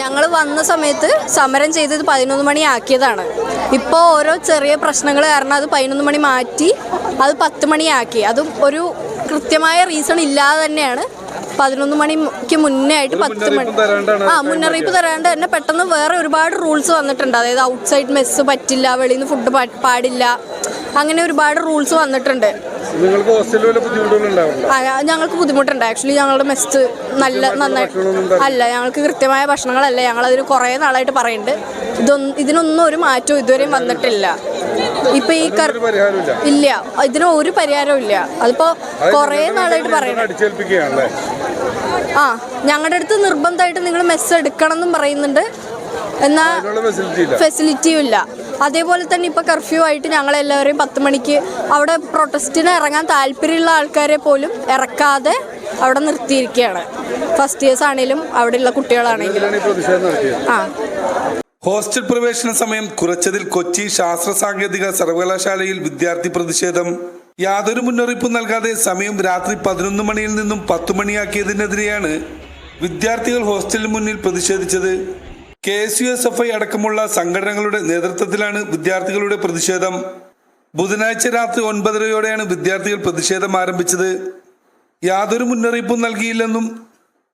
ഞങ്ങൾ വന്ന സമയത്ത് സമരം ചെയ്തത് പതിനൊന്ന് മണി ആക്കിയതാണ്. ഇപ്പോൾ ഓരോ ചെറിയ പ്രശ്നങ്ങൾ കാരണം അത് പതിനൊന്ന് മണി മാറ്റി അത് പത്ത് മണിയാക്കി അതും ഒരു കൃത്യമായ റീസൺ ഇല്ലാതെ തന്നെയാണ്. പതിനൊന്ന് മണിക്ക് മുന്നേ ആയിട്ട് പത്ത് മണി ആ മുന്നറിയിപ്പ് തരാണ്ട് തന്നെ. പെട്ടെന്ന് വേറെ ഒരുപാട് റൂൾസ് വന്നിട്ടുണ്ട്. അതായത് ഔട്ട്സൈഡ് മെസ്സ് പറ്റില്ല വെളിയിൽ നിന്ന് ഫുഡ് പാടില്ല. അങ്ങനെ ഒരുപാട് റൂൾസ് വന്നിട്ടുണ്ട്. ഞങ്ങൾക്ക് ബുദ്ധിമുട്ടുണ്ട്. ആക്ച്വലി ഞങ്ങളുടെ മെസ്റ്റ് നല്ല നന്നായിട്ട് അല്ല ഞങ്ങൾക്ക് കൃത്യമായ ഭക്ഷണങ്ങളല്ല. ഞങ്ങൾ അതിന് കുറേ നാളായിട്ട് പറയുന്നുണ്ട് ഇതൊന്നും ഇതിനൊന്നും ഒരു മാറ്റവും ഇതുവരെയും വന്നിട്ടില്ല. ഇപ്പൊ ഈ ഇല്ല. ഇതിന് ഒരു പരിഹാരവും ഇല്ല. അതിപ്പോ കുറേ നാളായിട്ട് പറയുന്നത് ആ ഞങ്ങളുടെ അടുത്ത് നിർബന്ധമായിട്ട് നിങ്ങൾ മെസ്സ് എടുക്കണം എന്നും പറയുന്നുണ്ട് എന്നാ ഫെസിലിറ്റിയും ഇല്ല. അതേപോലെ തന്നെ ഇപ്പോൾ കർഫ്യൂ ആയിട്ട് ഞങ്ങളെല്ലാവരെയും പത്ത് മണിക്ക് അവിടെ പ്രൊട്ടസ്റ്റിന് ഇറങ്ങാൻ താല്പര്യമുള്ള ആൾക്കാരെ പോലും ഇറക്കാതെ അവിടെ നിർത്തിയിരിക്കുകയാണ്. ഫസ്റ്റ് ഇയേഴ്സ് ആണെങ്കിലും അവിടെയുള്ള കുട്ടികളാണെങ്കിലും. ഈ പ്രതിഷേധം നടത്തിയത്? ആ. ഹോസ്റ്റൽ പ്രവേശന സമയം കുറച്ചതിൽ കൊച്ചി ശാസ്ത്ര സാങ്കേതിക സർവകലാശാലയിൽ വിദ്യാർത്ഥി പ്രതിഷേധം. യാതൊരു മുന്നറിയിപ്പും നൽകാതെ സമയം രാത്രി പതിനൊന്ന് മണിയിൽ നിന്നും പത്തു മണിയാക്കിയതിനെതിരെയാണ് വിദ്യാർത്ഥികൾ ഹോസ്റ്റലിന് മുന്നിൽ പ്രതിഷേധിച്ചത്. K S U S F I അടക്കമുള്ള സംഘടനകളുടെ നേതൃത്വത്തിലാണ് വിദ്യാർത്ഥികളുടെ പ്രതിഷേധം. ബുധനാഴ്ച രാത്രി ഒൻപതരയോടെയാണ് വിദ്യാർത്ഥികൾ പ്രതിഷേധം ആരംഭിച്ചത്. യാതൊരു മുന്നറിയിപ്പും നൽകിയില്ലെന്നും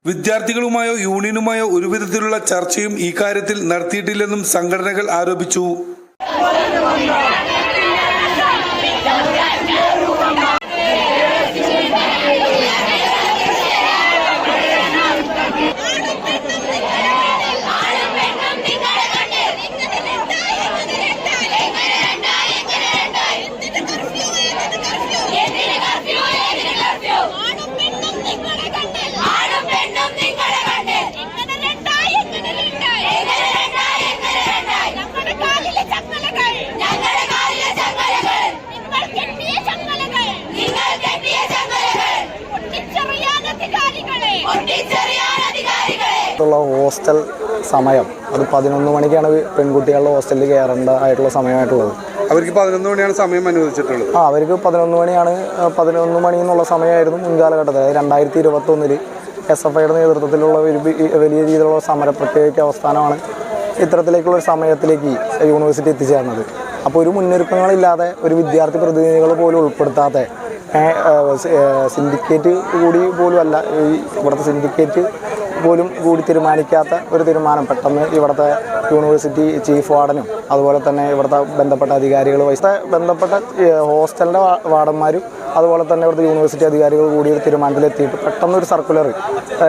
വിദ്യാർത്ഥികളുമായോ യൂണിയനുമായോ ഒരുവിധത്തിലുള്ള ചർച്ചയും ഈ കാര്യത്തിൽ നടത്തിയിട്ടില്ലെന്നും സംഘടനകൾ ആരോപിച്ചു. ഉള്ള ഹോസ്റ്റൽ സമയം. അത് പതിനൊന്ന് മണിക്കാണ് പെൺകുട്ടികളുടെ ഹോസ്റ്റലിൽ കയറേണ്ട ആയിട്ടുള്ള സമയമായിട്ടുള്ളത്. അവർക്ക് പതിനൊന്ന് മണിയാണ് സമയം അനുവദിച്ചിട്ടുള്ളത്. ആ അവർക്ക് പതിനൊന്ന് മണിയാണ് പതിനൊന്ന് മണി എന്നുള്ള സമയമായിരുന്നു മുൻകാലഘട്ടത്തിൽ. അതായത് രണ്ടായിരത്തി ഇരുപത്തൊന്നിൽ എസ് എഫ് ഐയുടെ നേതൃത്വത്തിലുള്ള ഒരു വലിയ രീതിയിലുള്ള സമര പ്രത്യേക അവസ്ഥാനമാണ് ഇത്തരത്തിലേക്കുള്ള ഒരു സമയത്തിലേക്ക് യൂണിവേഴ്സിറ്റി എത്തിച്ചേർന്നത്. അപ്പോൾ ഒരു മുന്നൊരുക്കങ്ങളില്ലാതെ ഒരു വിദ്യാർത്ഥി പ്രതിനിധികൾ പോലും ഉൾപ്പെടുത്താതെ സിൻഡിക്കേറ്റ് കൂടി പോലും അല്ല ഈ ഇവിടുത്തെ സിൻഡിക്കേറ്റ് പോലും കൂടി തീരുമാനിക്കാത്ത ഒരു തീരുമാനം പെട്ടെന്ന് ഇവിടുത്തെ യൂണിവേഴ്സിറ്റി ചീഫ് വാർഡനും അതുപോലെ തന്നെ ഇവിടുത്തെ ബന്ധപ്പെട്ട അധികാരികൾ വൈസ് ബന്ധപ്പെട്ട ഹോസ്റ്റലിന്റെ വാർഡന്മാരും അതുപോലെ തന്നെ ഇവിടുത്തെ യൂണിവേഴ്സിറ്റി അധികാരികൾ കൂടി ഒരു തീരുമാനത്തിലെത്തിയിട്ട് പെട്ടെന്ന് ഒരു സർക്കുലർ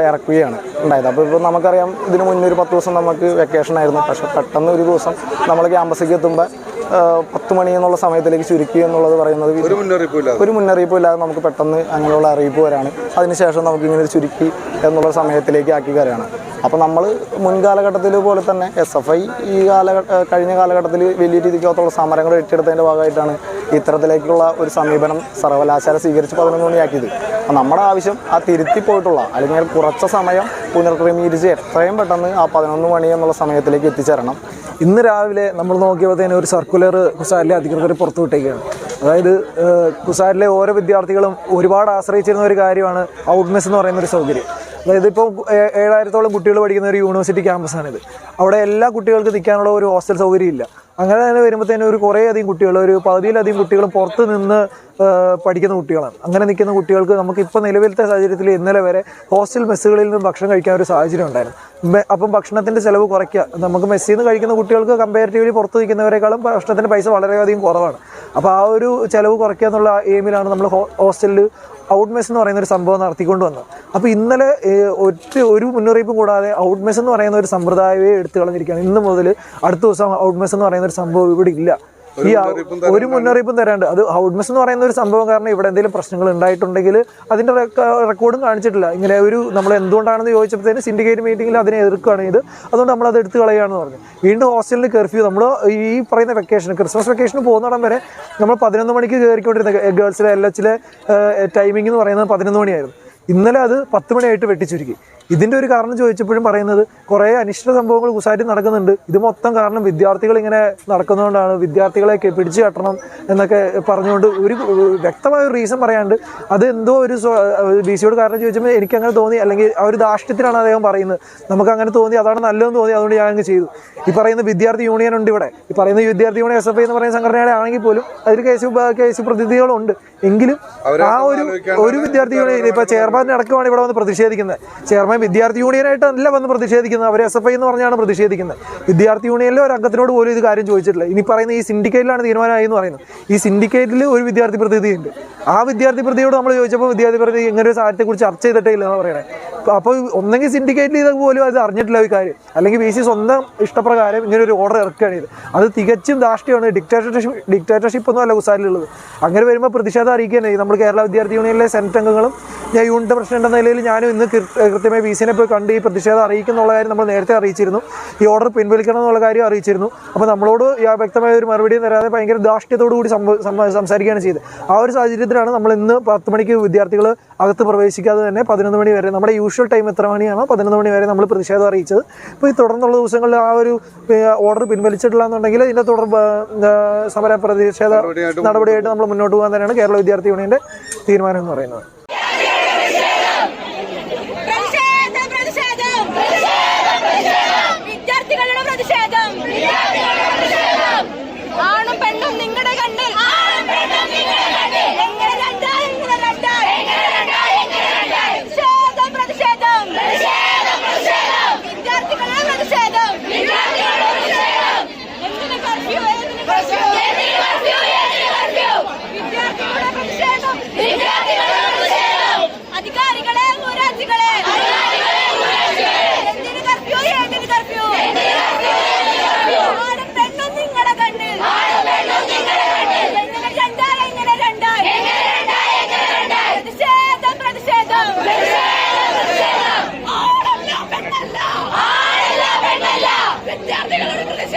ഇറക്കുകയാണ് ഉണ്ടായത്. അപ്പോൾ ഇപ്പോൾ നമുക്കറിയാം ഇതിന് മുന്നേ ഒരു പത്ത് ദിവസം നമുക്ക് വെക്കേഷൻ ആയിരുന്നു. പക്ഷേ പെട്ടെന്ന് ഒരു ദിവസം നമ്മൾ ക്യാമ്പസിലേക്ക് എത്തുമ്പോൾ പത്ത് മണി എന്നുള്ള സമയത്തിലേക്ക് ചുരുക്കി എന്നുള്ളത് പറയുന്നത് ഒരു മുന്നറിയിപ്പും ഇല്ലാതെ നമുക്ക് പെട്ടെന്ന് അങ്ങനെയുള്ള അറിയിപ്പ് വരാണ്. അതിനുശേഷം നമുക്ക് ഇങ്ങനെ ഒരു ചുരുക്കി എന്നുള്ള സമയത്തിലേക്ക് ആക്കി കയറുകയാണ് അപ്പോൾ നമ്മൾ മുൻകാലഘട്ടത്തിൽ പോലെ തന്നെ എസ് എഫ് ഐ ഈ കാല കഴിഞ്ഞ കാലഘട്ടത്തിൽ വലിയ രീതിക്കകത്തുള്ള സമരങ്ങൾ ഏറ്റെടുത്തതിന്റെ ഭാഗമായിട്ടാണ് ഇത്തരത്തിലേക്കുള്ള ഒരു സമീപനം സർവകലാശാല സ്വീകരിച്ച് പതിനൊന്ന് മണിയാക്കിയത്. അപ്പോൾ നമ്മുടെ ആവശ്യം ആ തിരുത്തി പോയിട്ടുള്ള അല്ലെങ്കിൽ കുറച്ച സമയം പുനർക്രമീകരിച്ച് എത്രയും പെട്ടെന്ന് ആ പതിനൊന്ന് മണി എന്നുള്ള സമയത്തിലേക്ക് എത്തിച്ചേരണം. ഇന്ന് രാവിലെ നമ്മൾ നോക്കിയപ്പോഴത്തേന് ഒരു സർക്കുലർ കുസാരിലെ അധികൃതർ പുറത്തുവിട്ടേക്കാണ് അതായത് കുസാരിലെ ഓരോ വിദ്യാർത്ഥികളും ഒരുപാട് ആശ്രയിച്ചിരുന്ന ഒരു കാര്യമാണ് ഔട്ട്നെസ് എന്ന് പറയുന്ന ഒരു സൗകര്യം. അതായത് ഇപ്പോൾ ഏഴായിരത്തോളം കുട്ടികൾ പഠിക്കുന്ന ഒരു യൂണിവേഴ്സിറ്റി ക്യാമ്പസാണിത് അവിടെ എല്ലാ കുട്ടികൾക്കും നിൽക്കാനുള്ള ഒരു ഹോസ്റ്റൽ സൗകര്യം ഇല്ല അങ്ങനെ തന്നെ വരുമ്പോഴത്തേനും ഒരു കുറേ അധികം കുട്ടികൾ ഒരു പകുതിയിലധികം കുട്ടികൾ പുറത്ത് നിന്ന് പഠിക്കുന്ന കുട്ടികളാണ്. അങ്ങനെ നിൽക്കുന്ന കുട്ടികൾക്ക് നമുക്ക് ഇപ്പോൾ നിലവിലത്തെ സാഹചര്യത്തിൽ ഇന്നലെ വരെ ഹോസ്റ്റൽ മെസ്സുകളിൽ നിന്ന് ഭക്ഷണം കഴിക്കാൻ ഒരു സാഹചര്യം ഉണ്ടായിരുന്നു. അപ്പം ഭക്ഷണത്തിന്റെ ചിലവ് കുറയ്ക്കുക. നമുക്ക് മെസ്സിൽ നിന്ന് കഴിക്കുന്ന കുട്ടികൾക്ക് കമ്പാരിറ്റീവ്ലി പുറത്ത് നിൽക്കുന്നവരെക്കാളും ഭക്ഷണത്തിന്റെ പൈസ വളരെയധികം കുറവാണ്. അപ്പോൾ ആ ഒരു ചിലവ് കുറയ്ക്കുക എന്നുള്ള എയിമിലാണ് നമ്മൾ ഹോസ്റ്റലിൽ ഔട്ട് മെസ് എന്ന് പറയുന്ന ഒരു സംഭവം നടത്തിക്കൊണ്ട് വന്നത്. അപ്പോൾ ഇന്നലെ ഒറ്റ ഒരു മുന്നറിയിപ്പും കൂടാതെ ഔട്ട് മെസ് എന്ന് പറയുന്ന ഒരു സമ്പ്രദായമേ എടുത്തു കളഞ്ഞിരിക്കുകയാണ്. ഇന്ന് മുതൽ അടുത്ത ദിവസം ഔട്ട് മെസ് എന്ന് പറയുന്ന ഒരു സംഭവം ഇവിടെ ഇല്ല. ഈ ഒരു മുന്നറിയിപ്പും തരാണ്ട്. അത് ഹൗഡ്മെസ് എന്ന് പറയുന്ന ഒരു സംഭവം കാരണം ഇവിടെ എന്തെങ്കിലും പ്രശ്നങ്ങൾ ഉണ്ടായിട്ടുണ്ടെങ്കിൽ അതിന്റെ റെക്കോർഡും കാണിച്ചിട്ടില്ല. ഇങ്ങനെ ഒരു നമ്മൾ എന്തുകൊണ്ടാണെന്ന് ചോദിച്ചപ്പോഴത്തേന് സിൻഡിക്കേറ്റ് മീറ്റിംഗിൽ അതിനെ എതിർക്കുകയാണ് ഇത്. അതുകൊണ്ട് നമ്മൾ അത് എടുത്തു കളയുകയാണെന്ന് പറഞ്ഞു. വീണ്ടും ഹോസ്റ്റലിൽ കർഫ്യൂ. നമ്മൾ ഈ പറയുന്ന വെക്കേഷൻ ക്രിസ്മസ് വെക്കേഷന് പോകുന്നിടം വരെ നമ്മൾ പതിനൊന്ന് മണിക്ക് കയറിക്കൊണ്ടിരുന്ന ഗേൾസിലെ എൽ എച്ചിലെ ടൈമിംഗ് എന്ന് പറയുന്നത് പതിനൊന്ന് മണിയായിരുന്നു. ഇന്നലെ അത് പത്ത് മണിയായിട്ട് വെട്ടിച്ചുരുക്കി. ഇതിന്റെ ഒരു കാരണം ചോദിച്ചപ്പോഴും പറയുന്നത് കുറേ അനിഷ്ട സംഭവങ്ങൾ കുസാറ്റിൽ നടക്കുന്നുണ്ട്. ഇത് മൊത്തം കാരണം വിദ്യാർത്ഥികൾ ഇങ്ങനെ നടക്കുന്നതുകൊണ്ടാണ്. വിദ്യാർത്ഥികളെയൊക്കെ പിടിച്ചു കെട്ടണം എന്നൊക്കെ പറഞ്ഞുകൊണ്ട് ഒരു വ്യക്തമായ ഒരു റീസൺ പറയാണ്ട് അത് എന്തോ ഒരു ബി സിയോട് കാരണം ചോദിച്ചപ്പോൾ എനിക്ക് അങ്ങനെ തോന്നി. അല്ലെങ്കിൽ ആ ഒരു ദാഷ്ട്യത്തിലാണ് അദ്ദേഹം പറയുന്നത്. നമുക്ക് അങ്ങനെ തോന്നി അതാണ് നല്ലതെന്ന് തോന്നി അതുകൊണ്ട് ഞാൻ അങ്ങ് ചെയ്തു. ഈ പറയുന്ന വിദ്യാർത്ഥി യൂണിയൻ ഉണ്ട് ഇവിടെ. ഈ പറയുന്ന വിദ്യാർത്ഥി യൂണിയൻ എസ് എഫ് ഐ എന്ന് പറയുന്ന സംഘടനയുടെ ആണെങ്കിൽ പോലും അതിൽ കേസ് കേസ് പ്രതിനിധികളുണ്ട്. എങ്കിലും ആ ഒരു ഒരു വിദ്യാർത്ഥി യൂണിയൻ ഇപ്പൊ ചെയർമാൻ അടക്കമാണ് ഇവിടെ വന്ന് പ്രതിഷേധിക്കുന്നത്. ചെയർമാൻ വിദ്യാർത്ഥി യൂണിയനായിട്ട് അല്ല വന്ന് പ്രതിഷേധിക്കുന്നത്. അവർ എസ് എഫ് ഐ എന്ന് പറഞ്ഞാണ് പ്രതിഷേധിക്കുന്നത്. വിദ്യാർത്ഥി യൂണിയനിലെ ഒരു അംഗത്തിനോട് പോലും ഇത് കാര്യം ചോദിച്ചിട്ടില്ല. ഇനി പറയുന്ന ഈ സിൻഡിക്കേറ്റിലാണ് തീരുമാനമായി എന്ന് പറയുന്നത്. ഈ സിൻഡിക്കേറ്റിൽ ഒരു വിദ്യാർത്ഥി പ്രതിനിധിയുണ്ട്. ആ വിദ്യാർത്ഥി പ്രതിയോട് നമ്മൾ ചോദിച്ചപ്പോൾ വിദ്യാർത്ഥി പ്രതി ഇങ്ങനെ ഒരു സാഹചര്യത്തെക്കുറിച്ച് ചർച്ച ചെയ്തിട്ടേ ഇല്ലെന്ന് പറയണേ. അപ്പോൾ ഒന്നെങ്കിൽ സിൻഡിക്കേറ്റിൽ ചെയ്ത പോലും അത് അറിഞ്ഞിട്ടില്ല ഈ കാര്യം. അല്ലെങ്കിൽ ബി സി സ്വന്തം ഇഷ്ടപ്രകാരം ഇങ്ങനെ ഒരു ഓർഡർ ഇറക്കുകയാണ് ഇത് അത് തികച്ചും ധാർഷ്ട്യമാണ്. ഡിക്റ്റേറ്റർഷിപ്പ് ഡിക്റ്റേറ്റർഷിപ്പ് ഒന്നും അല്ല ഉസാരിലുള്ളത് അങ്ങനെ വരുമ്പോൾ പ്രതിഷേധം അറിയിക്കാനേ നമ്മൾ കേരള വിദ്യാർത്ഥി യൂണിയനിലെ സെനറ്റ് അംഗങ്ങളും ഞാൻ യൂണിറ്റ് പ്രസിഡന്റ് എന്ന നിലയിൽ ഞാനും ഇന്ന് കൃത്യമായി ബി സിനെ പോയി കണ്ട് ഈ പ്രതിഷേധം അറിയിക്കുന്നുള്ള കാര്യം നമ്മൾ നേരത്തെ അറിയിച്ചിരുന്നു. ഈ ഓർഡർ പിൻവലിക്കണം എന്നുള്ള കാര്യം അറിയിച്ചിരുന്നു. അപ്പോൾ നമ്മളോട് വ്യക്തമായ ഒരു മറുപടി തരാതെ ഭയങ്കര ധാർഷ്ട്യത്തോടു കൂടി സംസാരിക്കുകയാണ് ചെയ്തത്. ആ ഒരു സാഹചര്യത്തിലാണ് നമ്മൾ ഇന്ന് പത്ത് മണിക്ക് വിദ്യാർത്ഥികൾ അകത്ത് പ്രവേശിക്കാതെ തന്നെ പതിനൊന്ന് മണി വരെ നമ്മുടെ യൂഷ്വൽ ടൈം എത്ര മണിയാണോ പതിനൊന്ന് മണി വരെ നമ്മൾ പ്രതിഷേധം അറിയിച്ചത്. ഇപ്പോൾ ഈ തുടർന്നുള്ള ദിവസങ്ങളിൽ ആ ഒരു ഓർഡർ പിൻവലിച്ചിട്ടില്ല എന്നുണ്ടെങ്കിൽ ഇതിന്റെ തുടർ സമര പ്രതിഷേധ നടപടിയായിട്ട് നമ്മൾ മുന്നോട്ട് പോകാൻ തന്നെയാണ് കേരള വിദ്യാർത്ഥി യൂണിയന്റെ തീരുമാനം എന്ന് പറയുന്നത് പ്രതിഷേധം പ്രതിഷേധം വിദ്യാർത്ഥികളുടെ പ്രതിഷേധം ആണും പെണ്ണും നിങ്ങളുടെ കണ്ണിൽ എങ്ങനെ രണ്ടായി എങ്ങനെ രണ്ടായി പ്രതിഷേധം പ്രതിഷേധം വിദ്യാർത്ഥികളുടെ പ്രതിഷേധം എന്തിന് കർഫ്യൂ എന്തിന് കർഫ്യൂ വിദ്യാർത്ഥികളുടെ പ്രതിഷേധം അധികാരികളെ മൂരാജികളെ എന്തിന് കർഫ്യൂ എന്തിന് കർഫ്യൂ ആണും പെണ്ണും നിങ്ങളുടെ കണ്ണിൽ എങ്ങനെ രണ്ടായി എങ്ങനെ രണ്ടായി പ്രതിഷേധം പ്രതിഷേധം ആണല്ല പെണ്ണല്ല